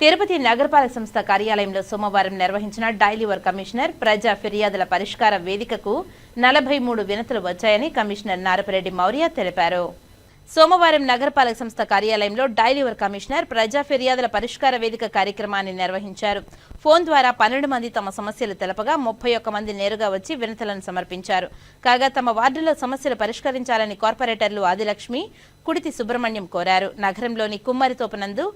తిరుపతి నగరపాలక సంస్థ కార్యాలయంలో సోమవారం నిర్వహించిన డైలివర్ కమిషనర్ ప్రజా ఫిర్యాదుల పరిష్కార వేదికకు నలభై మూడు వినతులు వచ్చాయని కమిషనర్ నారపరెడ్డి మౌర్య తెలిపారు. సోమవారం నగరపాలక సంస్థ కార్యాలయంలో డైలివర్ కమిషనర్ ప్రజా ఫిర్యాదుల పరిష్కార వేదిక కార్యక్రమాన్ని నిర్వహించారు. ఫోన్ ద్వారా పన్నెండు మంది తమ సమస్యలు తెలపగా ముప్పై ఒక్క మంది నేరుగా వచ్చి వినతులను సమర్పించారు. కాగా తమ వార్డులో సమస్యలు పరిష్కరించాలని కార్పొరేటర్లు ఆదిలక్ష్మి కుడితి సుబ్రహ్మణ్యం కోరారు. నగరంలోని కుమ్మరితోపునందు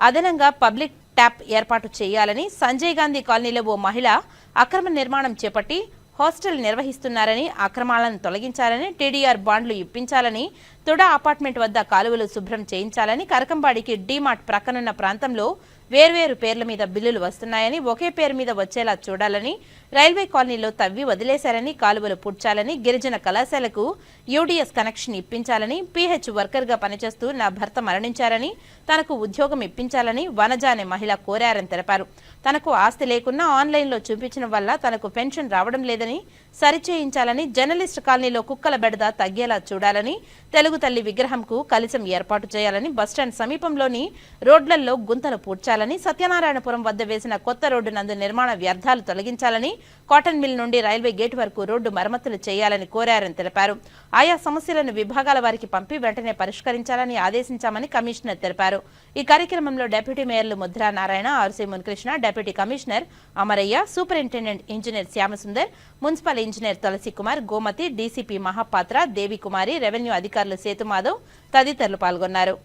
అదనంగా పబ్లిక్ ట్యాప్ ఏర్పాటు చేయాలని సంజయ్ గాంధీ కాలనీలో ఓ మహిళ అక్రమ నిర్మాణం చేపట్టి హాస్టల్ నిర్వహిస్తున్నారని అక్రమాలను తొలగించాలని టీడీఆర్ బాండ్లు ఇప్పించాలని తుడా అపార్ట్మెంట్ వద్ద కాలువలు శుభ్రం చేయించాలని కరకంబాడికి డీమార్ట్ ప్రక్కనున్న ప్రాంతంలో వేర్వేరు పేర్ల మీద బిల్లులు వస్తున్నాయని ఒకే పేరు మీద వచ్చేలా చూడాలని రైల్వే కాలనీలో తవ్వి వదిలేశారని కాలువలు పూడ్చాలని గిరిజన కళాశాలకు యూడీఎస్ కనెక్షన్ ఇప్పించాలని పీహెచ్ వర్కర్గా పనిచేస్తూ నా భర్త మరణించారని తనకు ఉద్యోగం ఇప్పించాలని వనజ అనే మహిళ కోరారని తెలిపారు. తనకు ఆస్తి లేకున్నా ఆన్లైన్లో చూపించడం వల్ల తనకు పెన్షన్ రావడం లేదని సరిచేయించాలని జర్నలిస్ట్ కాలనీలో కుక్కల బెడద తగ్గేలా చూడాలని తెలుగు తల్లి విగ్రహంకు కలిసం ఏర్పాటు చేయాలని బస్టాండ్ సమీపంలోని రోడ్లలో గుంతలు పూడ్చాలని సత్యనారాయణపురం వద్ద వేసిన కొత్త రోడ్డు నందు నిర్మాణ వ్యర్థాలు తొలగించాలని కాటన్ మిల్ నుండి రైల్వే గేట్ వరకు రోడ్డు మరమ్మతులు చేయాలని కోరారని తెలిపారు. ఆయా సమస్యలను విభాగాల వారికి పంపి వెంటనే పరిష్కరించాలని ఆదేశించామని కమిషనర్ తెలిపారు. ఈ కార్యక్రమంలో deputy మేయర్లు Mudra Narayana RC Munikrishna deputy commissioner Amaraiah superintendent engineer Shyamsundar municipal engineer Tulasi Kumar Gomathi DCP Mahapatra Devikumari revenue అధికారులు సేతుమాధవ్ తదితరులు పాల్గొన్నారు